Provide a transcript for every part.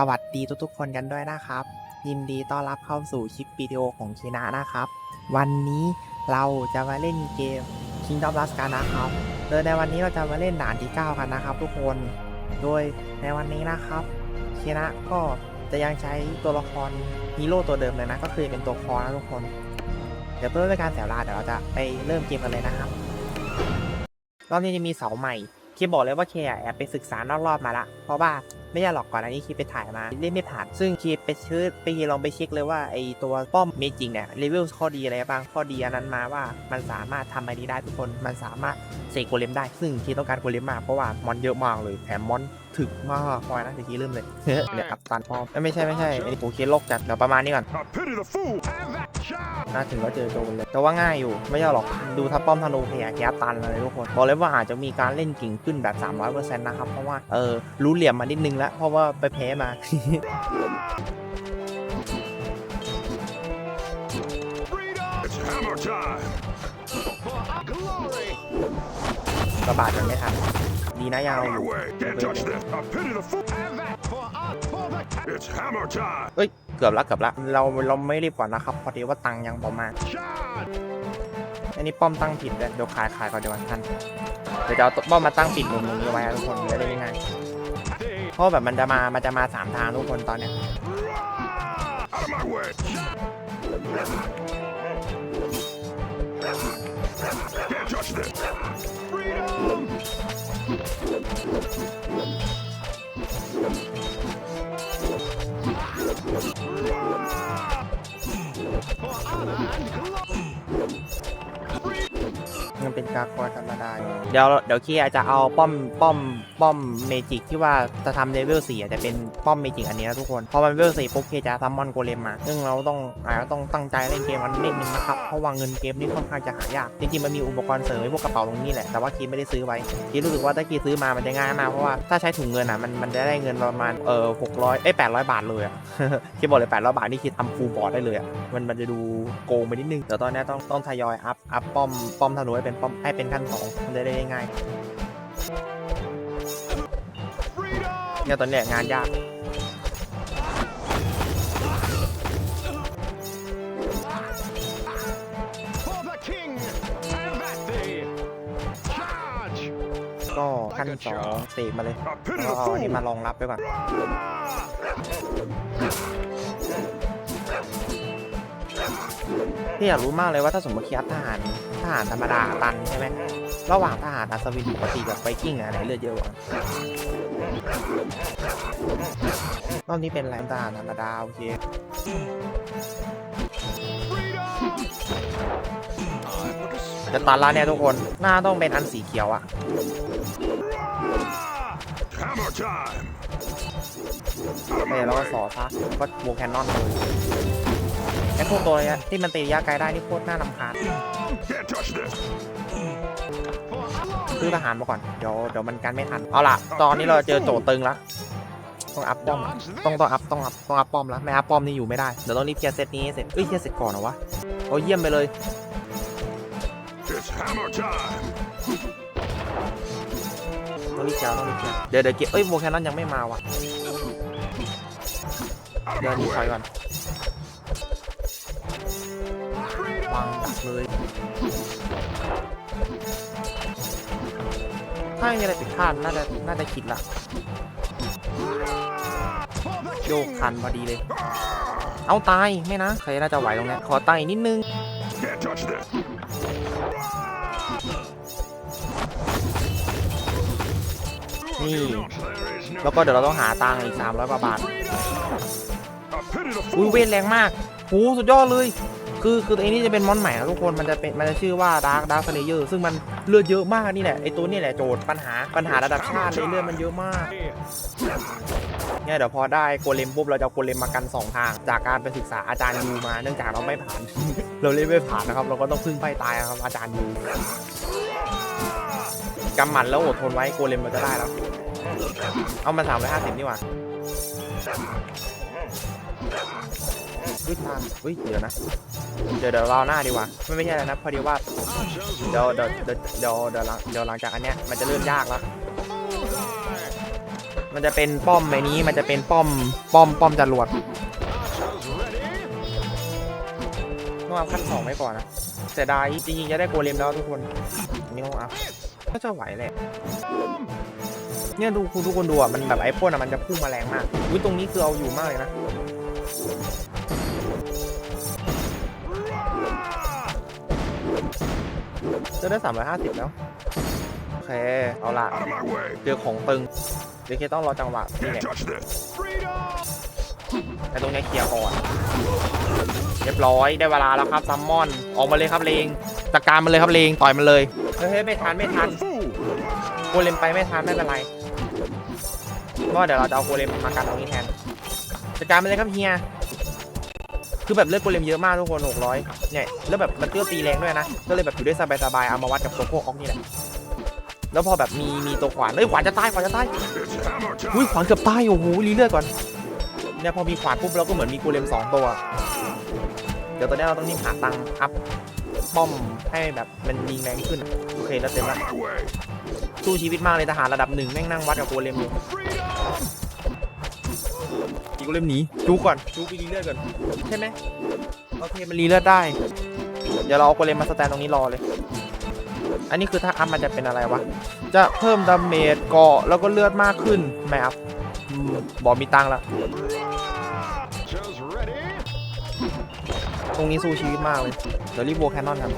สวัสดีทุกๆคนกันด้วยนะครับ ยินดีต้อนรับเข้าสู่คลิปวิดีโอของคีนะนะครับ วันนี้เราจะมาเล่นเกม Kingdom Rush กันนะครับ โดยในวันนี้เราจะมาเล่นด่านที่ 9 กันนะครับ ทุกคน โดยในวันนี้นะครับคีนะก็จะยังใช้ตัวละครฮีโร่ตัวเดิมเลยนะ ก็คือเป็นตัวคอนะทุกคน เดี๋ยวเพื่อเป็นการเสียเวลาเดี๋ยวเราจะไปเริ่มเกมกันเลยนะครับ รอบนี้จะมีเสาใหม่คีบอกเลยว่าเคอะแอบไปศึกษานอกรอบมาละ เพราะว่า ไม่ใช่หรอกก่อนอันนี้คีไปถ่ายมาเล่นไม่ผ่าน ซึ่งคีไปชื่อไปลองไปเช็คเลยว่าไอตัวป้อมเมจิงเนี่ยเลเวลข้อดีอะไรบ้างข้อดีอันนั้นมาว่ามันสามารถทำอะไรได้ทุกคนมันสามารถเสกโกเลมได้ ซึ่งคีต้องการโกเลมมากเพราะว่ามอนเยอะมากเลยแถมมอนถึกมากพอยนะเดี๋ยวคีเริ่มเลยเนี่ยอัพตันพอเอ้ยไม่ใช่ไม่ใช่ไอ้โปเคโลกจัดเดี๋ยวประมาณนี้ก่อน I pity the fool. Have that job. น่าถึงก็เจอโจรเลย แต่ว่าง่ายอยู่ ไม่ใช่หรอก ดูทับป้อมธนูเพยแกตันเลยทุกคนบอกเลยว่าอาจจะมีการเล่นกิ่งขึ้นแบบ 300%นะครับ เพราะว่า เออ รู้เหลี่ยมมานิดนึงแล้ว เพราะว่าไปแพ้มา Freedom. It's hammer time. For our glory. ระบาดกันไม่ทันดีนะยัง Out เรา of อ my ยู่ way. Can't touch this. I pity the fool. Have that for our for the It's hammer time. เอ้ย เกือบละเกือบละเราเราไม่รีบก่อนนะครับ พอดีว่าตังยังประมาณอันนี้ป้อมตั้งผิดเลยเดี๋ยวขายขายก่อนเดี๋ยวทันเดี๋ยวจะเอาป้อมมาตั้งปิดมุมตรงนี้ไว้ทุกคนจะได้ง่าย Hey. เพราะแบบมันจะมามันจะมาสามทางทุกคนตอนเนี้ย Out ป็นกรธรรมดาเดี๋ยวเดี๋ยวคีอาจจะเอาป้อมป้อมป้อมเมจิกที่ว่าจะทำเลเวลสี่จะเป็นป้อมเมจิกอันนี้นะทุกคนพอมันเลเวลสี่ปุ๊บเคจะซัมมอนโกเลมมา ซึ่งเราต้องอาจจะต้องตั้งใจเล่นเกมมันนิดนึงนะครับ เพราะว่าเงินเกมนี่ค่อนข้างจะหายาก จริงๆมันมีอุปกรณ์เสริมพวกกระเป๋าตรงนี้แหละ แต่ว่าคีไม่ได้ซื้อไว้คีรู้สึกว่าถ้าคีซื้อมามันจะง่ายมากเพราะว่าถ้าใช้ถุงเงินอะมันมันจะได้เงินประมาณเออหกร้อยเอ้แปดร้อยบาทเลยอะคีบอกเลยแปดร้อยบาทนี่คีทำฟูลบอร์ดได้เลยอะมันมันจะดูโกงไปนิดนึงเดี๋ยวตอนนี้ต้องต้องทยอยอัพอัพป้อมป้อมธนูให้เป็นป้อมให้เป็นขั้นสองมันจะได้ง่าย Freedom. เนี่ยตอนเนี้ยงานยาก For the king. Have that day. Charge. ก็ขั้นสองเสกมาเลย I pity แล้ว the ก็เอาอันนี้ fool. มารองรับไปก่อน พี่อยากรู้มากเลยว่าถ้าสมมติคีอัพทหารทหารธรรมดาตันใช่ไหมระหว่างทหารอัศวินปกติกับไวกิ้งอะไหนเลือดเยอะกว่ารอบนี้เป็นแรงทหารธรรมดาโอเคจะตันแล้วเนี่ยทุกคนหน้าต้องเป็นอันสีเขียวอะ Hammer time. เออแล้วก็สอซะก็โวแคนนอนเลย ไอ้พวกตัวเนี้ยที่มันตีระยะไกลได้นี่โคตรน่ารำคาญซื้อทหารมาก่อน เดี๋ยวเดี๋ยวมันกันไม่ทัน เอาล่ะ ตอนนี้เราเจอโจตึงละต้องอัพป้อม ต้องต้องอัพต้องอัพต้องอัพป้อมแล้วไม่อัพป้อมนี่อยู่ไม่ได้ เดี๋ยวต้องรีบเคลียร์เซตนี้เสร็จเอ้ยเคลียร์เสร็จก่อนเหรอวะเอาเยี่ยมไปเลยต้องรีบเคลียร์ต้องรีบเคลียร์เดี๋ยวเดี๋ยวเก็บเอ้ยโวแคนนอนยังไม่มาว่ะเดี๋ยวนี้ถอยก่อน วางเลยถ้าไม่มีอะไรผิดพลาดน่าจะน่าจะคิดละโยก king. คันพอดีเลย เอาตายไม่นะใครน่าจะไหวตรงนี้ขอไต่นิดนึงนี่ แล้วก็เดี๋ยวเราต้องหาตังอีก 300กว่าบาทอุ้ยเวทแรงมากโหสุดยอดเลย คือคือไอ้นี่จะเป็นมอนใหม่นะทุกคนมันจะเป็นมันจะชื่อว่าดาร์กดาร์คเลเยอร์ซึ่งมันเลือดเยอะมากนี่แหละไอ้ตัวนี่แหละโจทย์ปัญหาปัญหาระดับชาติเลยเลือดมันเยอะมากเนี่ยเดี๋ยวพอได้โกเลมปุ๊บเราจะเอาโกเลมมากัน 2 ทาง จากการไปศึกษาอาจารย์ยูมาเนื่องจากเราไม่ผ่าน เราเล่นไม่ผ่านนะครับ เราก็ต้องพึ่งไปตายครับอาจารย์ยูกำหมัดแล้วอดทนไว้โกเลมเราจะได้แล้วเอามาสามร้อยห้าสิบนี่หว่า อุ้ยตามอุ้ยเดี๋ยวนะ เดี๋ยวเดี๋ยวรอหน้าดีกว่าไม่ไม่ใช่แล้วนะพอดีว่าเดี๋ยวเดี๋ยวเดี๋ยวเดี๋ยวเดี๋ยวหลังเดี๋ยวหลังจากอันเนี้ยมันจะเริ่มยากแล้ว มันจะเป็นป้อมไอ้นี้มันจะเป็นป้อมป้อมป้อมจรวดต้องเอาขั้นสองไว้ก่อนนะเสียดายจริงๆจะได้โกเลมแล้วทุกคนนี่ต้องอัพก็จะไหวแหละเนี่ยดูคุณทุกคนดูอะมันแบบไอ้พ่นอะมันจะพุ่งมาแรงมากอุ้ยตรงนี้คือเอาอยู่มากเลยนะ จะได้350แล้ว โอเค เอาละ Out of my way. เจอของตึงเดี๋ยวเคต้องรอจังหวะนี่ Can't แหละ touch this. ไอ้ตรงเนี้ยเคลียร์ก่อน เรียบร้อยได้เวลาแล้วครับซัมมอน ออกมาเลยครับเลงจัดการมันเลยครับเลงต่อยมันเลยเฮ้ยไม่ทันไม่ทัน fool. โกเลมไปไม่ทันไม่เป็นไรเพราะเดี๋ยวเราจะเอาโกเลมมากันตรงนี้แทนจัดการมันเลยครับเฮีย คือแบบเลือดโกเลมเยอะมากทุกคน600เนี่ยแล้วแบบมันเตี้ยตีแรงด้วยนะ ก็เลยแบบอยู่ได้สบายๆเอามาวัดกับตัวพวกออกนี่แหละแล้วพอแบบมีมีตัวขวานเอ้ยขวานจะตายขวานจะตายอุ้ยขวานเกือบตายโอ้โหรีเลือดก่อนเนี่ยพอมีขวานปุ๊บเราก็เหมือนมีโกเลมสองตัวเดี๋ยวตอนนี้เราต้องรีบหาตังค์อัพป้อมให้แบบมันยิงแรงขึ้นโอเคแล้วเสร็จ Out ละสู้ชีวิตมากเลยทหารระดับหนึ่งแม่งนั่งวัดกับโกเลมอยู่ กโกเลมหนีจูก่อนจูไปรีเลือดก่อนใช่ไหมโอเคมันรีเลือดได้ เดี๋ยวเราเอาโกเลมมาสแตนตรงนี้รอเลย อันนี้คือถ้าอัพมันจะเป็นอะไรวะ จะเพิ่มดาเมจเกาะแล้วก็เลือดมากขึ้นไม่อัพอืมบอกมีตังค์ละ Archers ready. ตรงนี้สู้ชีวิตมากเลย เดี๋ยวรีบโบว์แคนนอนครับ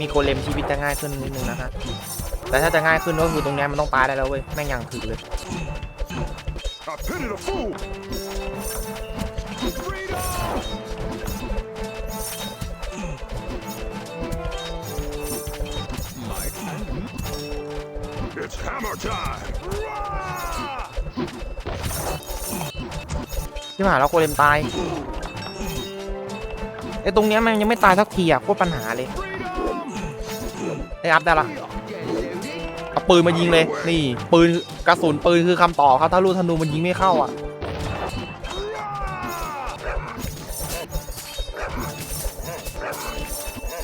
มีโกเลมชีวิตจะง่ายขึ้นนิดนึงนะฮะแต่ถ้าจะง่ายขึ้นก็คือตรงเนี้ยมันต้องตายได้แล้วเว้ยแม่งอย่างถึกเลยที่ผ่านแล้วโกเลมตายไอ้ตรงเนี้ยมันยังไม่ตายสักทีอะโคตรปัญหาเลย ไอ้อัพได้ละเอาปืนมายิงเลย นี่ปืนกระสุนปืนคือคำตอบครับถ้าลูกธนูมันยิงไม่เข้าอะ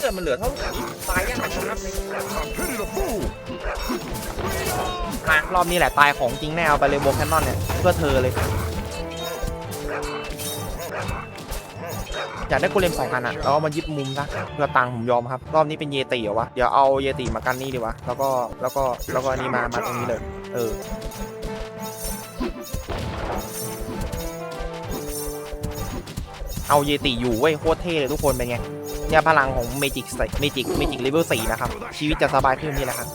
เกิดมันเหลือเท่าไหร่ตายยังไงครับมารอบนี้แหละตายของจริงแน่เอาไปเลยโบแคนนอนเนี่ยเพื่อเธอเลย อยากได้โกเลมสองอันอะแล้วเอามายึดมุมซะเพื่อตังค์ผมยอมครับ รอบนี้เป็นเยติเหรอวะ เดี๋ยวเอาเยติมากันนี่ดีวะ แล้วก็แล้วก็แล้วก็อันนี้มา มาตรงนี้เลย เออเอาเยติอยู่เว้ยโคตรเท่เลยทุกคนเป็นไงเนี่ยพลังของเมจิกเมจิกเมจิกเลเวลสี่นะครับ ชีวิตจะสบายขึ้นนี่แหละครับ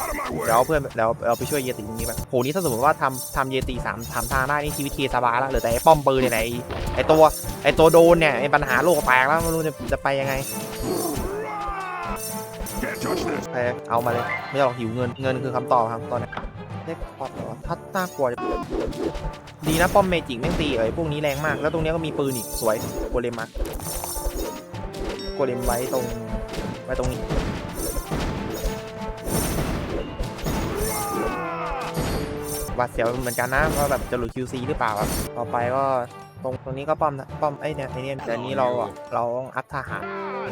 Out of my เดี๋ยวเพื่อนเดี๋ยวเอาไปช่วยเยติตรงนี้แบบโหนี่ถ้าสมมติว่าทำทำเยติสามทำทางได้นี่ชีวิตเคสบายแล้วเหลือแต่ไอ้ป้อมปืนเนี่ยไอ้ไอ้ตัวไอ้ตัวโดนเนี่ยไอ้ปัญหาโลกแตกแล้วไม่รู้จะจะไปยังไงไปเอามาเลยไม่ต้องหิวเงินเงินคือคำตอบครับตอนนี้เล็กพอดเหรอถ้าน่ากลัวดีนะป้อมเมจิกแม่งตีไอ้พวกนี้แรงมากแล้วตรงนี้ก็มีปืนอีกสวยโกเลมมาโกเลมไว้ตรงไว้ตรงนี้ หวาดเสียวเหมือนกันนะว่าแบบจะหลุด QC หรือเปล่าครับต่อไปก็ตรงตรงนี้ก็ป้อมป้อมไอ้เนี่ยไอ้เนี่ยแต่นี้เราอะเราต้องอัพทหาร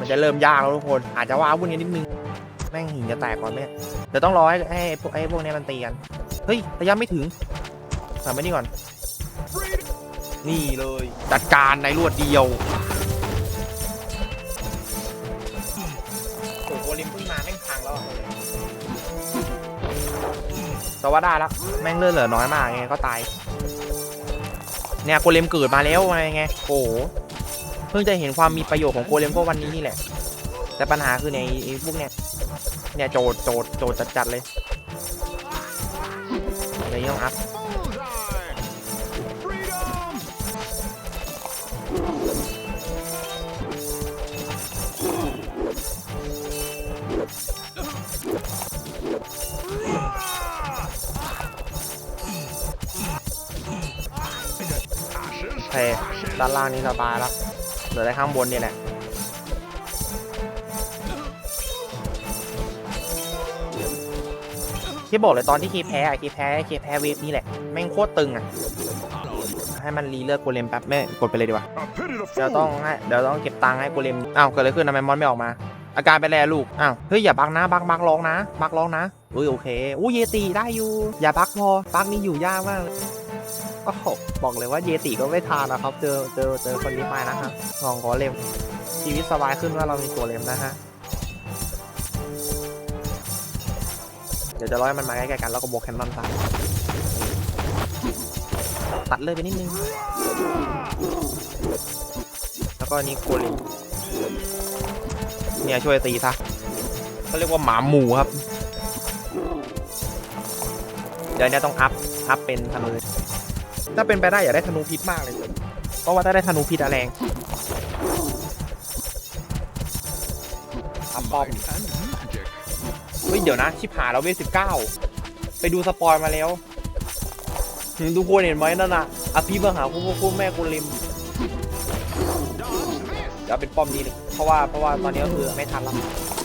มันจะเริ่มยากแล้วทุกคน อาจจะว้าวุ่นกันนิดนึงแม่งหินจะแตกก่อนแม่เดี๋ยวต้องรอให้ให้พวกไอ้พวกนี้ยมันตีกันเฮ้ยระยะไม่ถึงทำไม่นี่ก่อน นี่เลย จัดการในรวดเดียว แต่ว่าได้แล้วแม่งเลือดเหลือน้อยมากไงก็ตาย เนี่ยโกเลมเกิดมาแล้วไงไงโอ้โหเพิ่งจะเห็นความมีประโยชน์ของโกเลมก็วันนี้นี่แหละ แต่ปัญหาคือในพวกเนี้ยเนี่ยโจดโจดโจดจัดๆเลยเดี๋ยวนี้ต้องอัพ เคด้านล่างนี่สบายแล้วเหลือแต่ข้างบนนี่แหละที่บอกเลยตอนที่เคแพ้อะเคแพ้เคแพ้เวฟนี่แหละแม่งโคตรตึงอะให้มันรีเลือดโกเลมแป๊บไม่กดไปเลยดีกว่าเดี๋ยวต้องให้เดี๋ยวต้องเก็บตังค์ให้โกเลมอ้าวเกิดอะไรขึ้นทำไมมอนไม่ออกมา อาการเป็นไรลูกอ้าวเฮ้ยอย่าบักนะบักบักร้องนะ บักร้องนะอุ้ยโอเคอู้เยติได้อยู่ อย่าบักพอบักนี่อยู่ยากมาก โอ้โหบอกเลยว่าเยติก็ไม่ทานนะครับ เจอเจอเจอคนนี้ไปนะฮะลองขอเลมชีวิตสบายขึ้นว่าเรามีตัวเลมนะฮะเดี๋ยวจะร้อยมันมาใกล้ๆกันแล้วก็โบกแคนนอนตามตัดเลยไปนิดนึง แล้วก็นี่โกเลมเนี่ยช่วยตีซะเขาเรียกว่าหมาหมูครับ เดี๋ยวเนี่ยต้องอัพ อัพเป็นธนู ถ้าเป็นไปได้อย่าได้ธนูพิษมากเลย เพราะว่าถ้าได้ธนูพิษอะแรงอัพป้อม And magic. เฮ้ยเดี๋ยวนะชิบหายแล้วเวสิบเก้าไปดูสปอยมาแล้วหืมทุกคนเห็นไหมนั่นน่ะอภิมหาคุณพ่อคุณแม่กุลิมเดี๋ยวเป็นป้อมนี้เลยเพราะว่าเพราะว่าตอนนี้ก็คือไม่ทันแล้ว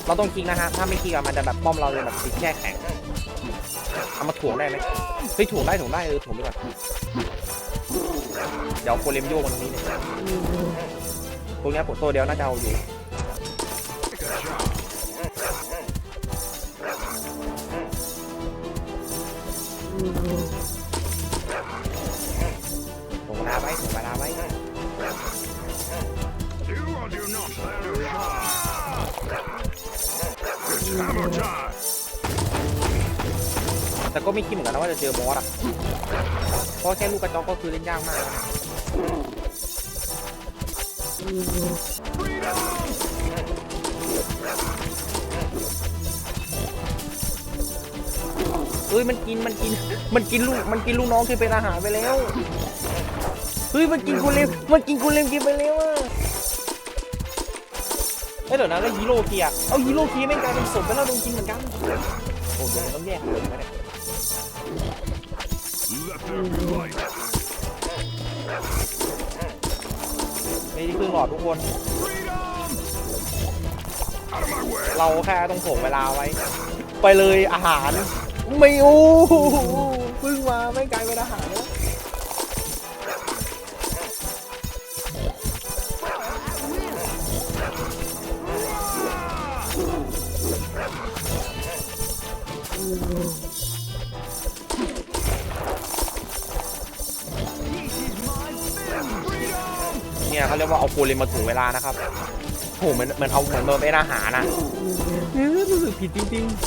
เราต้องคลิกนะฮะ ถ้าไม่คลิกอะมันจะแบบป้อมเราเลยแบบติดแช่แข็ง เอามาถ่วงได้ไหมเฮ้ยถ่วงได้ถ่วงได้เออถ่วงไปก่อนเดี๋ยวโคเลมโยกมันตรงนี้เลยตรงนี้ยตัวเดียวน่าจะเอาอยู่ถ่วงเวลาไว้ถ่วงเวลาไว้ Do or do not stand a chance. It's hammer time. แต่ก็ไม่คิดเหมือนกันนะว่าจะเจอบอสอะเพราะแค่ลูกกระจอกก็คือเล่นยากมากแล้วนะเฮ้ยมันกินมันกินมันกินลูกมันกินลูกน้องที่เป็นอาหารไปแล้วเฮ้ยมันกินกูเลมมันกินกูเลมกินไปแล้วอะเอ้ยเดี๋ยวนะแล้วฮีโร่เกียร์เอาฮีโร่เกียร์แม่งกลายเป็นศพไปแล้วโดนกินเหมือนกันโอ้โหต้องแยกเลยนะเนี่ย Let there be light. ไม่ได้ครึ่งหลอดทุกคน Freedom! Out of my way. เราแค่ต้องถ่วงเวลาไว้ ไปเลยอาหาร ไม่โอ้โหเพิ่งมาไม่กลายเป็นอาหารแล้ว เนี่ยเขาเรียกว่าเอาโคเลมมาถ่วงเวลานะครับโหเหมือนเหมือนเอาเหมือนมันเป็นอาหารนะเออรู้สึกผิดจริงๆ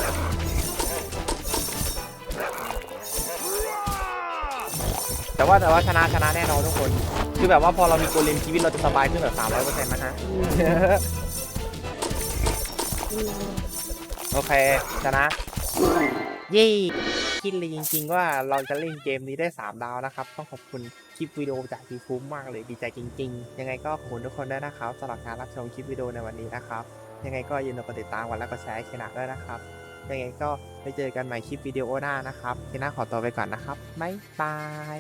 แต่ว่าแต่ว่าชนะชนะแน่นอนทุกคน คือแบบว่าพอเรามีโกเลมชีวิตเราจะสบายขึ้นแบบสามร้อยเปอร์เซ็นต์นะฮะ โอเค ชนะ เย้ คิดเลยจริงๆว่าเราจะเล่นเกมนี้ได้ 3 ดาวนะครับ ต้องขอบคุณค ลิปวิดีโอจากทีฟูมมากเลยดีใจจริง ๆ ยังไงก็ขอบคุณทุกคนด้วยนะครับสำหรับการรับชมคลิปวิดีโอในวันนี้นะครับ ยังไงก็อย่าลืมกดติดตามกันแล้วก็แชร์ให้ชนะด้วยนะครับ ยังไงก็ไปเจอกันใหม่คลิปวิดีโอหน้านะครับชนะขอตัวไปก่อนนะครับบ๊ายบาย